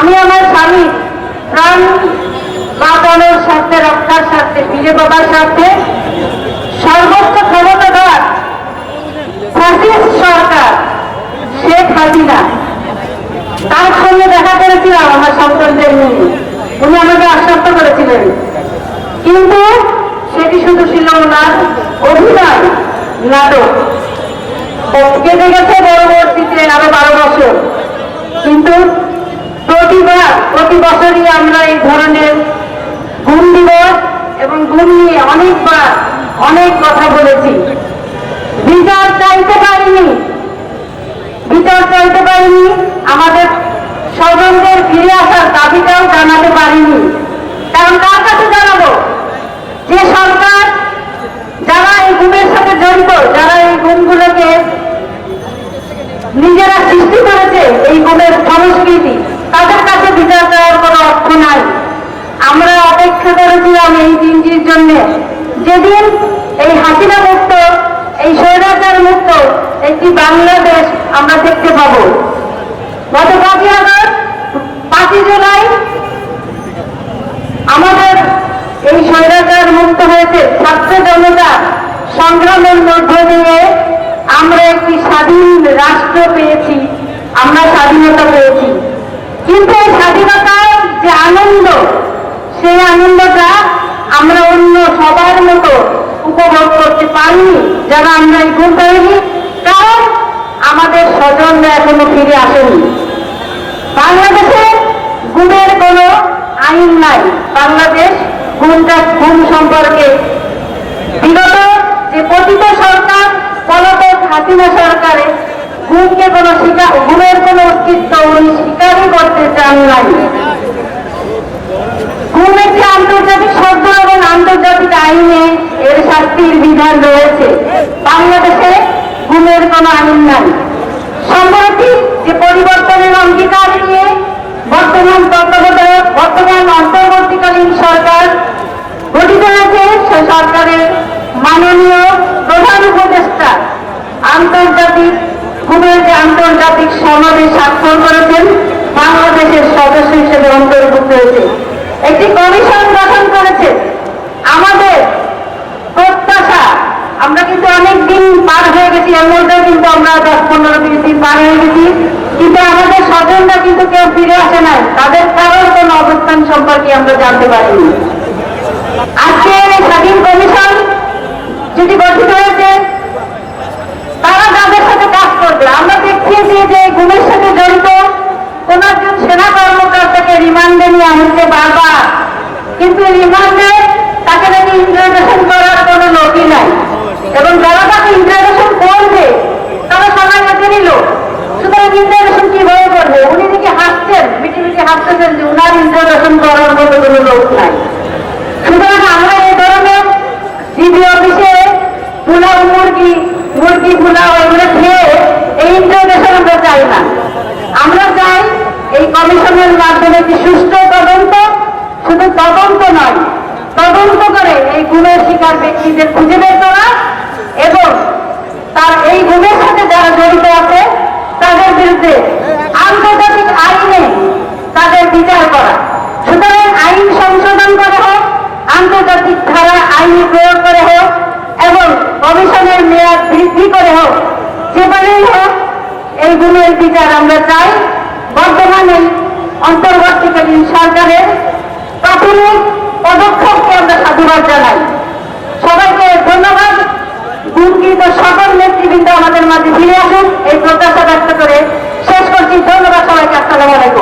আমি আমার স্বামী প্রাণ বাঁচানোর স্বার্থে, রক্ষার স্বার্থে বিজে বাবার স্বার্থে সর্বোচ্চ ক্ষমতাধর ফ্যাসিস্ট সরকার শেখ হাসিনা। তার সঙ্গে দেখা করেছিলাম আমার সন্তানদের নিয়ে। উনি আমাকে আশ্বস্ত করেছিলেন। কিন্তু সেটি শুধু ছিল ওনার অভিনয় নাটক। কেটে গেছে পরবর্তীতে আরও বারো বছর। কিন্তু প্রতি বছরই আমরা এই ধরনের গুণ দিবস এবং গুণ নিয়ে অনেকবার অনেক কথা বলেছি। বিচার চাইতে পারিনি। বিচার চাইতে পারিনি, আমাদের স্বজনদের ফিরে আসার দাবিটাও জানাতে পারিনি। কারণ কার কাছে জানাব? যে সরকার যারা এই গুমের সাথে জড়িত, যারা এই গুমগুলোকে নিজেরা সৃষ্টি করেছে, এই গুমের সংস্কৃতি তাদের কাছে বিচার দেওয়ার কোনো অর্থ নাই। আমরা অপেক্ষা করেছিলাম এই দিনটির জন্য। যেদিন এই হাসিনা মুক্ত, এই স্বৈরাচার মুক্ত একটি বাংলাদেশ আমরা দেখতে পাবো। গত পাঁচই আগস্ট, পাঁচই জুলাই আমাদের এই স্বৈরাচার মুক্ত হয়েছে। ছাত্র জনতা সংগ্রামের মধ্য দিয়ে আমরা একটি স্বাধীন রাষ্ট্র পেয়েছি আমরা স্বাধীনতা পেয়েছি কিন্তু এই স্বাধীনতার যে আনন্দ, সেই আনন্দটা আমরা অন্য সবার মতো উপভোগ করতে পারিনি, যারা আমরা এই ঘুম পাইনি কারণ আমাদের স্বজনরা এখনও ফিরে আসেনি। বাংলাদেশে গুমের কোনো আইন নাই। বাংলাদেশ গুমটা গুম সম্পর্কে বিগত যে পতিত সরকার, পলাতক হাসিনা সরকারে গুমকে কোনো স্বীকার গুমের কোনো অস্তিত্ব উনি স্বীকারই করতে চান নাই গুম একটি আন্তর্জাতিক শব্দ এবং আন্তর্জাতিক আইনে এর শাস্তির বিধান রয়েছে। বাংলাদেশে গুমের কোনো আইন নাই। সম্প্রতি যে পরিবর্তনের অঙ্গীকার নিয়ে বর্তমান তত্ত্বাবধায়ক, বর্তমান অন্তর্বর্তীকালীন সরকার গঠিত হয়েছে, সে সরকারের মাননীয় প্রধান উপদেষ্টা আন্তর্জাতিক গুমের যে আন্তর্জাতিক সনদে স্বাক্ষর করেছেন, বাংলাদেশের সদস্য হিসেবে অন্তর্ভুক্ত হয়েছে। একটি কমিশন গঠন করেছে আমাদের প্রত্যাশা আমরা কিন্তু অনেক দিন পার হয়ে গেছি এর মধ্যে কিন্তু আমরা দশ পনেরো বিশ দিন পার হয়ে গেছি কিন্তু আমাদের স্বজনরা কিন্তু কেউ ফিরে আসে নাই। তাদের কারোর কোনো অবস্থান সম্পর্কে আমরা জানতে পারিনি। আজকে স্বাধীন কমিশন যদি গঠিত হয়েছে, তারা যাদের সাথে কাজ করবে। আমরা দেখিয়েছি যে গুমের সাথে জড়িত কোন একজন সেনা কর্মকর্তাকে রিমান্ডে নিয়ে হচ্ছে বারবার। কিন্তু রিমান্ডে তাকে নাকি ইন্টারোগেশন করার কোনো লোকই নাই। এবং যারা তাকে ইন্টারোগেশন করবে, তারা সবাই হাতে নিল। সুতরাং ইন্টারোগেশন কীভাবে করবে উনি নাকি হাসছেন মিটি মিটি হাসতেছেন যে উনার ইন্টারোগেশন করার মতো কোনো লোক নাই। সুতরাং আমরা এই ধরনের জিবি অফিসে পোলাও মুরগি মুরগি পোলাও এগুলো খেয়ে এই ইন্টারনেশন আমরা চাই না। আমরা চাই এই কমিশনের মাধ্যমে একটি সুস্থ তদন্ত, শুধু তদন্ত নয়, তদন্ত করে এই বিচার করা। সুতরাং আইন সংশোধন করা হোক, আন্তর্জাতিক ধারা আইন প্রয়োগ করে হোক, এবং কমিশনের মেয়াদ বৃদ্ধি করে হোক, যেভাবেই হোক এইগুলোর বিচার আমরা চাই। বর্তমানে অন্তর্বর্তীকালীন সরকারের প্রাথমিক পদক্ষেপকে আমরা সাধুবাদ জানাই। সবাইকে ধন্যবাদ। গুণকৃত সকল নেতৃবৃন্দ আমাদের মাঝে ফিরে আসুন। এই প্রত্যাশা ব্যক্ত করে শেষ করছি। ধন্যবাদ সবাইকে। আসসালাম আলাইকুম।